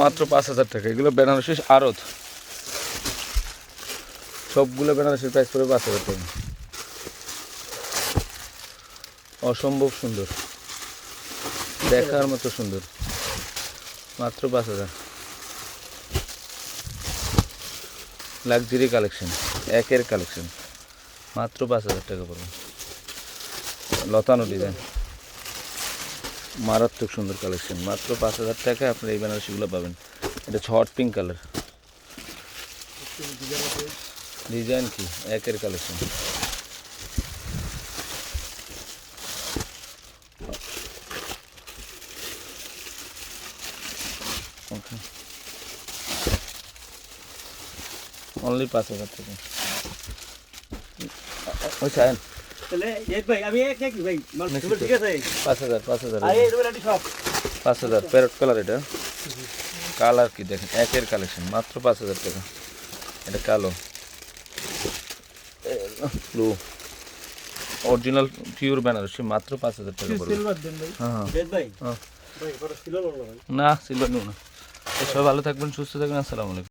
মাত্র পাঁচ হাজার টাকা। এগুলো বেনারসি আড়ত। সবগুলো বেনারসির প্রাইস পড়বে পাঁচ হাজার টাকা। অসম্ভব সুন্দর। দেখার মতো সুন্দর। মাত্র পাঁচ হাজার। লাক্সারি কালেকশন একের কালেকশন মাত্র পাঁচ হাজার টাকা পড়বে। লতানো ডিজাইন মারাত্মক সুন্দর কালেকশন মাত্র পাঁচ হাজার টাকায় আপনি এই বেনারসিগুলো পাবেন। এটা হট পিঙ্ক কালার ডিজাইন কি? একের কালেকশন অনলি পাঁচ হাজার টাকা। ওই তাহলে এই ভাই আমি এক নাকি ভাই মাল ঠিক আছে? পাঁচ হাজার পাঁচ হাজার। আরে এই রেডি সব। পাঁচ হাজার প্যারট কালার এটা। কালার কি দেখেন? একের কালেকশন মাত্র পাঁচ হাজার টাকা। এটা কালো। ব্লু অরিজিনাল পিওর বেনারসি মাত্র পাঁচ হাজার টাকা পড়বে। সিলভার দেন ভাই। হ্যাঁ হ্যাঁ। ভাই। হ্যাঁ। ভাই পরে ছিল না না সিলভার না। তো ভালো থাকবেন সুস্থ থাকবেন আসসালামু আলাইকুম।